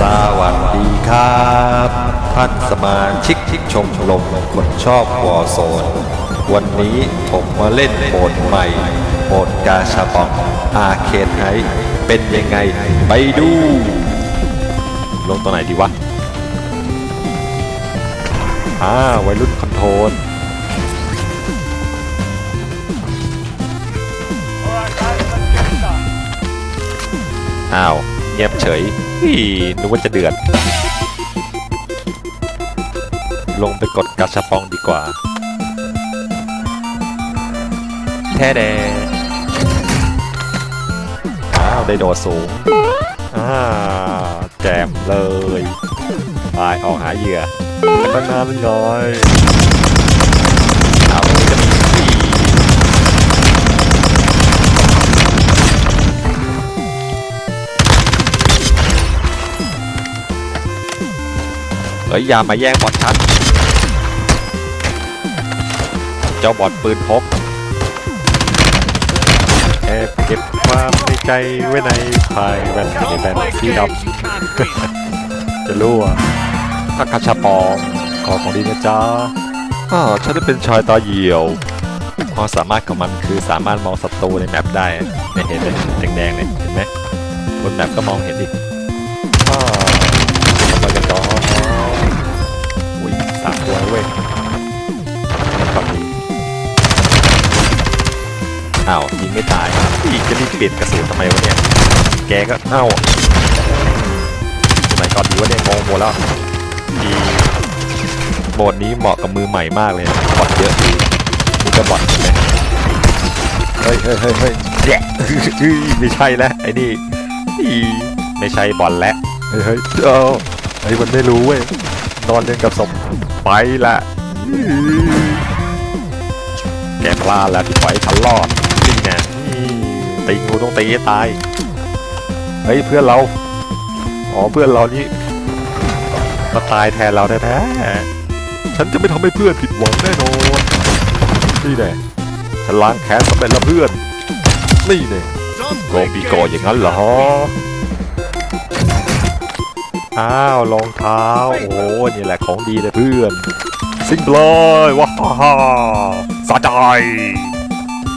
สวัสดีครับ ท่านสมาชิกที่ชมรมคนชอบวอโซน วันนี้ผมมาเล่นโหมดใหม่โหมดกาชาปองอาเคดไฮเป็นยังไง ไปดู ลงตัวไหนดีวะ อ่าวัยรุ่นคอนโทรลอ้าว งียบเฉยฮีนึกว่าจะเดือด ลงไปกดกระชับปองดีกว่า แท้แดอ้าวได้โดดสูงอ่าแจมเลย ไปออกหาเหยื่อตั้งนานเป็นน้อย เฮ้ยอย่ามาแย่งบอดฉัน เจ้าบอดปืนพกแอบเก็บความในใจไว้ในภายแว่นในแว่นสีดำจะรู้อะถ้ากระชับปองขอของดีนะจ๊ะอ้าวฉันได้เป็นชายตาเหี่ยวความสามารถของมันคือสามารถมองศัตรูในแมปได้ไม่เห็นเลยแดงๆเลยเห็นไหมบนแมปก็มองเห็นดิอ้ อ้าวยิงไม่ตายอีกจะรีบเปลี่ยนกระสุนทำไมวะเนี่ย แกก็เอ้าสมัยก่อนดีวะเนี่ยงงหมดแล้วดีโหมดนี้เหมาะกับมือใหม่มากเลยบอทเยอะดีนี่ก็บอทใช่ไหมเฮ้ยเฮ้ยเฮ้ยเฮ้ยแย่ไม่ใช่แล้วไอ้นี่อีไม่ใช่บอลแล้วเฮ้ยเฮ้ยเอ้าไอ้มันไม่รู้เว้ยนอนเล่นกับศพไปละแกพลาดแล้วที่ปล่อยฉันรอด ตีงูต้องตีให้ตาย เฮ้ยเพื่อนเรา อ๋อเพื่อนเรานี่มาตายแทนเราแท้ๆฉันจะไม่ทำให้เพื่อนผิดหวังแน่นอนนี่แน่ฉันล้างแค้นสำเร็จแล้วเพื่อน นี่แน่โกงปีกออย่างนั้นเหรอ อ้าวรองเท้า โอ้นี่แหละของดีเลยเพื่อน ซิงเลยว้าฮ่าฮ่าสะใจ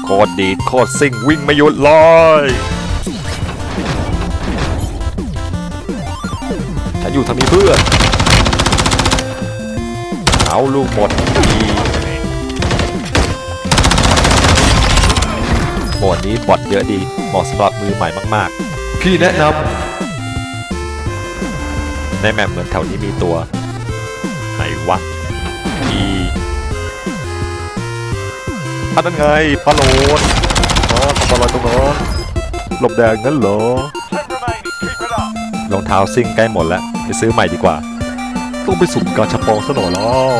โคตรดีดโคตรซิ่งวิ่งไม่หยุดเลยฉันอยู่ทางนี้เพื่อนเอาลูกหมดดีโหมดนี้บอทเยอะดีเหมาะสำหรับมือใหม่มาก ๆ พี่แนะนำในแมปเหมือนแถวนี้มีตัว ไหนวะอี อันนั้นไงปลาโลนอ๋อทำอะไรตรงนั้นหลบแดงงั้นเหรอรองเท้าซิ่งใกล้หมดแล้ว ไปซื้อใหม่ดีกว่า ต้องไปสุ่มกาชาปองซะหน่อยแล้ว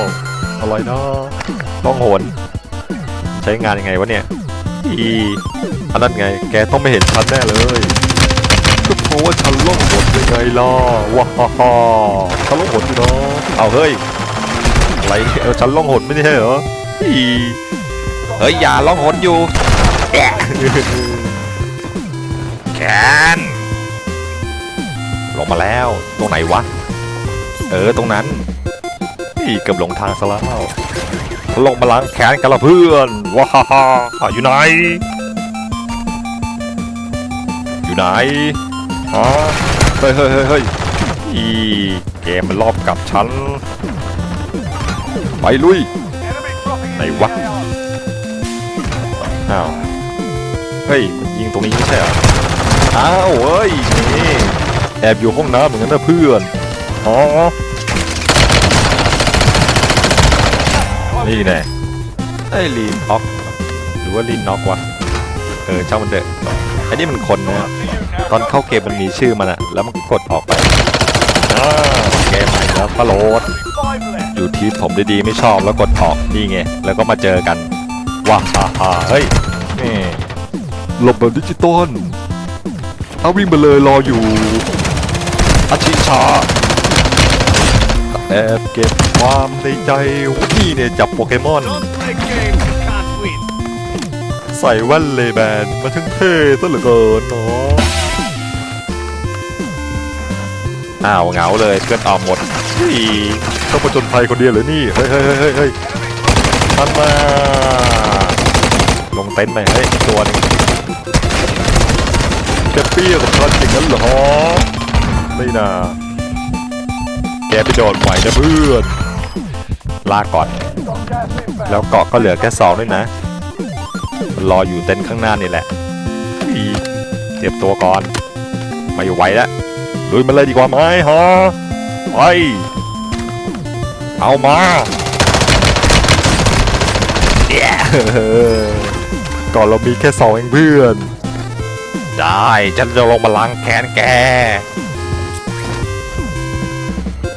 อะไรนะต้องโหน ใช้งานยังไงวะเนี่ย อีอันนั้นไง แกต้องไม่เห็นฉันแน่เลยก็เพราะว่าฉันล่องหนยังไงล่ะว้าฮ่าฮ่าฉันล่องหนอยู่เนาะเอาเฮ้ยอะไรเออฉันล่องหนไม่ใช่เหรออี เฮ้ย อย่าล่องหนอยู่แอะแขนลงมาแล้ว ตรงไหนวะ เออ ตรงนั้นอีเกือบหลงทางซะแล้วลงมาล้างแขนกันละเพื่อน ว้าฮ่าฮ่าอยู่ไหน อยู่ไหนอ๋อเฮ้ยเฮ้ยเฮ้ยเฮ้ยอีเกมมันรอบกลับฉัน ไปลุยไหนวะ อ้าว เฮ้ยมันยิงตรงนี้ไม่ใช่เหรออ้าวเฮ้ยนี่แอบอยู่ห้องน้ำเหมือนกันนะเพื่อน อ๋อ นี่แน่ไอ้ลีนออกหรือว่าลีนน็อกวะ เออช่างมันเถอะอันนี้มันคนนะ ตอนเข้าเกมมันมีชื่อมันอะแล้วมันก็กดออกไปเกมใหม่แล้วก็โหลด อยู่ทีมผมดีๆไม่ชอบแล้วกดออกนี่ไง แล้วก็มาเจอกัน ว้าฮ่าฮ่าเฮ้ยนี่หลบแบบดิจิตอลเอาวิ่งมาเลยรออยู่อาชิชาแอบเก็บความในใจนี่เนี่ยจับโปเกมอน ใส่แว่นเลแบนมันช่างเท่ซะเหลือเกินเนาะอ้าวเหงาเลยเพื่อนออมหมดอีต้องมาจนภัยคนเดียวเหรอนี่เฮ้ยเฮ้ยเฮ้ยเฮ้ยเฮ้ยทันมา ลงเต็นท์ไปเฮ้ยอีกตัวหนึงแกเปรี้ยวกับฉันอย่างนั้นเหรอไม่น่าแกไปโดดไหวนะเพื่อนลาก่อน แล้วเกาะก็เหลือแค่สองด้วยนะมันรออยู่เต็นท์ข้างหน้านี่แหละอีเตรียมตัวก่อน ไม่ไหวแล้วลุยมาเลยดีกว่าไหมฮะไปเอามาเย้ ก่อนเรามีแค่สองเองเพื่อน ได้ฉันจะลงมาล้างแค้นแก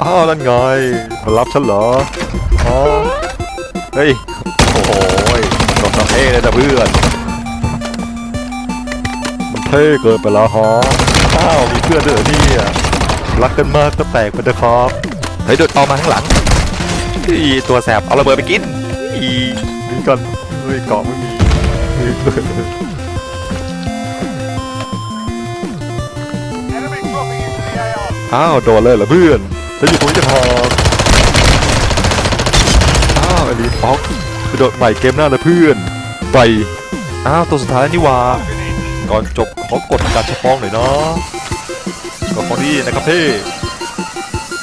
อ้าวนั่นไงมารับฉันเหรออ๋อเฮ้ยโอ้โหโดนตะเท่เลยนะเพื่อนมันเท่เกินไปแล้วฮะอ้าวมีเพื่อนด้วยเหรอเนี่ยรักกันมากก็แตกไปนะครับเฮ้ยโดดออกมาข้างหลังอีตัวแสบเอาระเบิดไปกินอีนี่กันเฮ้ยเกาะไม่มี อ้าวโดนเลยเหรอเพื่อนฉันอยู่ตรงนี้จะพออ้าวไอ้ลีออกไปโดดใหม่เกมหน้าเลยเพื่อนไปอ้าวตัวสุดท้ายนี่ว่าก่อนจบขอกดการชะปองหน่อยเนาะกดขอดีนะครับพี่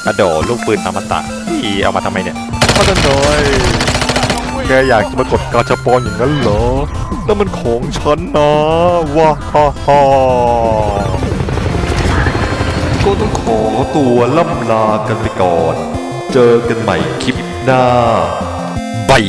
กระโดดลูกปืนอมตะอีเอามาทำไมเนี่ยมาดันหน่อย กอยากจะมากดกาชาปอนอย่างนั้นเหรอนั่นมันของฉันนะว้าฮ่าฮ่าก็ต้องขอตัวล่ำลากันไปก่อน เจอกันใหม่คลิปหน้าบาย